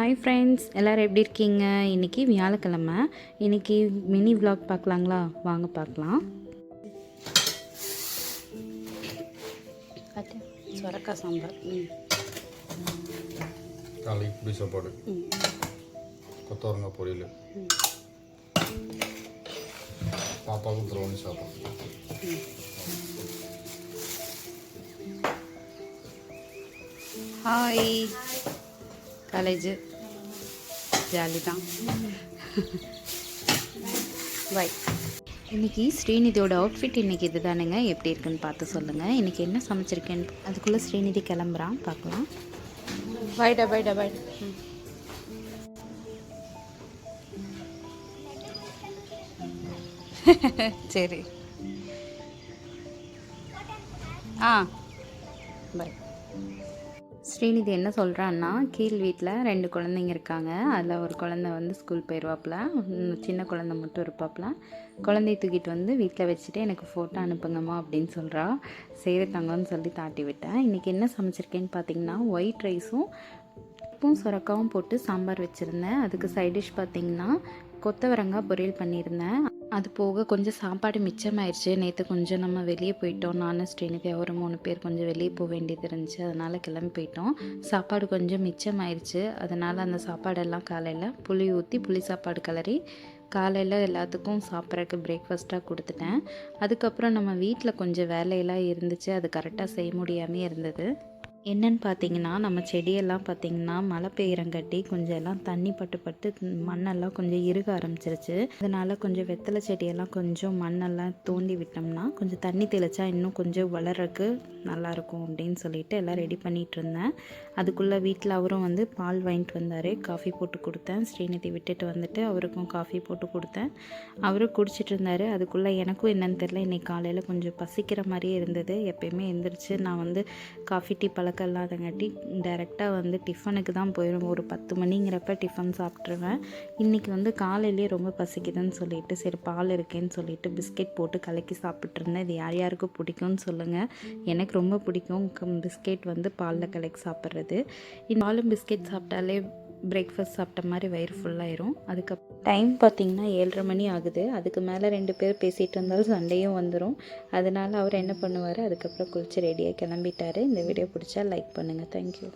Hi friends எல்லோரும் எப்படி இருக்கீங்க? இன்றைக்கி வியாழக்கிழமை. இன்றைக்கி மினி vlog பார்க்கலாங்களா? வாங்க பார்க்கலாம். சொரக்காய் சாம்பார். காலைக்கு புளி சாப்பாடு. கொத்தவரங்காய் பொரியல். பாப்பாவுக்கு ப்ரௌனி சாப்பாடு ஹாய் காலேஜு. ஜாலி தான் பை இன்றைக்கி ஸ்ரீநிதியோட அவுட்ஃபிட் இன்றைக்கி இது தானுங்க எப்படி இருக்குன்னு பார்த்து சொல்லுங்கள் இன்றைக்கி என்ன சமைச்சிருக்கேன்னு அதுக்குள்ளே ஸ்ரீநிதி கிளம்புறான். பார்க்கலாம். பைடா பைடா பைடா சரி. ஆ. பை ஸ்ரீநிதி என்ன சொல்கிறான்னா கீழ் வீட்டில் ரெண்டு குழந்தைங்க இருக்காங்க. அதில் ஒரு குழந்தை வந்து ஸ்கூல் போயிடுவாப்புல சின்ன குழந்தை மட்டும் இருப்பாப்புல. குழந்தைய தூக்கிட்டு வந்து வீட்டில் வச்சுட்டு எனக்கு ஃபோட்டோ அனுப்புங்கம்மா அப்படின்னு சொல்கிறா சரி தங்கம்னு சொல்லி தாட்டி விட்டேன் இன்றைக்கி என்ன சமைச்சிருக்கேன்னு பார்த்தீங்கன்னா ஒயிட் ரைஸும் உப்பும் சுரக்காவும் போட்டு சாம்பார் வச்சுருந்தேன். அதுக்கு சைட் டிஷ் பார்த்திங்கன்னா கொத்தவரங்காய் பொரியல் பண்ணியிருந்தேன். அது போக கொஞ்சம் சாப்பாடு மிச்சமாயிருச்சு. நேற்று கொஞ்சம் நம்ம வெளியே போயிட்டோம். நானும் ஸ்ரீநிதி ஒரு மூணு பேர் கொஞ்சம் வெளியே போக வேண்டியது இருந்துச்சு. அதனால் கிளம்பி போயிட்டோம். சாப்பாடு கொஞ்சம் மிச்சமாயிருச்சு. அதனால் அந்த சாப்பாடெல்லாம் காலையில் புளி ஊற்றி புளி சாப்பாடு கிளறி காலையில் எல்லாத்துக்கும் சாப்பிட்றக்கு பிரேக்ஃபாஸ்ட்டாக கொடுத்துட்டேன். அதுக்கப்புறம் நம்ம வீட்டில் கொஞ்சம் வேலையெல்லாம் இருந்துச்சு. அது கரெக்டாக செய்ய முடியாமே இருந்தது. என்னன்னு பார்த்தீங்கன்னா நம்ம செடியெல்லாம் பார்த்தீங்கன்னா மழை பெய்யறங்காட்டி கொஞ்சம் எல்லாம் தண்ணி பட்டு பட்டு மண்ணெல்லாம் கொஞ்சம் இறுக ஆரம்பிச்சிருச்சு. அதனால் கொஞ்சம் வெத்தலை செடியெல்லாம் கொஞ்சம் மண்ணெல்லாம் தோண்டி விட்டோம்னா கொஞ்சம் தண்ணி தெளிச்சா இன்னும் கொஞ்சம் வளர்றதுக்கு நல்லாயிருக்கும் அப்படின்னு சொல்லிட்டு எல்லாம் ரெடி பண்ணிகிட்டு இருந்தேன். அதுக்குள்ளே வீட்டில் அவரும் வந்து பால் வாங்கிட்டு வந்தார். காஃபி போட்டு கொடுத்தேன். ஸ்ரீநிதி விட்டுட்டு வந்துட்டு அவருக்கும் காஃபி போட்டு கொடுத்தேன். அவரும் குடிச்சிட்டு இருந்தார். அதுக்குள்ளே எனக்கும் என்னன்னு தெரில இன்றைக்கி காலையில் கொஞ்சம் பசிக்கிற மாதிரியே இருந்தது. எப்பயுமே எழுந்திரிச்சு நான் வந்து காஃபி டீ பழக்கம் இல்லாதங்காட்டி டைரெக்டாக வந்து டிஃபனுக்கு தான் போயிடும் ஒரு பத்து மணிங்கிறப்ப டிஃபன் சாப்பிட்ருவேன் இன்றைக்கி வந்து காலையிலேயே ரொம்ப பசிக்குதுன்னு சொல்லிட்டு சரி பால் இருக்கேன்னு சொல்லிட்டு பிஸ்கெட் போட்டு கலக்கி சாப்பிட்ருந்தேன் இது யார் யாருக்கு பிடிக்கும்னு சொல்லுங்கள் எனக்கு ரொம்ப பிடிக்கும். பிஸ்கெட் வந்து பாலில் கலக்கி சாப்பிட்றது. இந்த பாலும் பிஸ்கெட் சாப்பிட்டாலே பிரேக்ஃபாஸ்ட் சாப்பிட்ட மாதிரி வயிறு ஃபுல்லாயிரும் அதுக்கப்புறம் டைம் பார்த்திங்கன்னா ஏழரை மணி ஆகுது. அதுக்கு மேலே ரெண்டு பேர் பேசிகிட்டு இருந்தாலும் சண்டையும் வந்துடும் அதனால் அவர் என்ன பண்ணுவார்? அதுக்கப்புறம் குளிச்சு ரெடியாக கிளம்பிட்டாரு. இந்த வீடியோ பிடிச்சா லைக் பண்ணுங்கள் தேங்க்யூ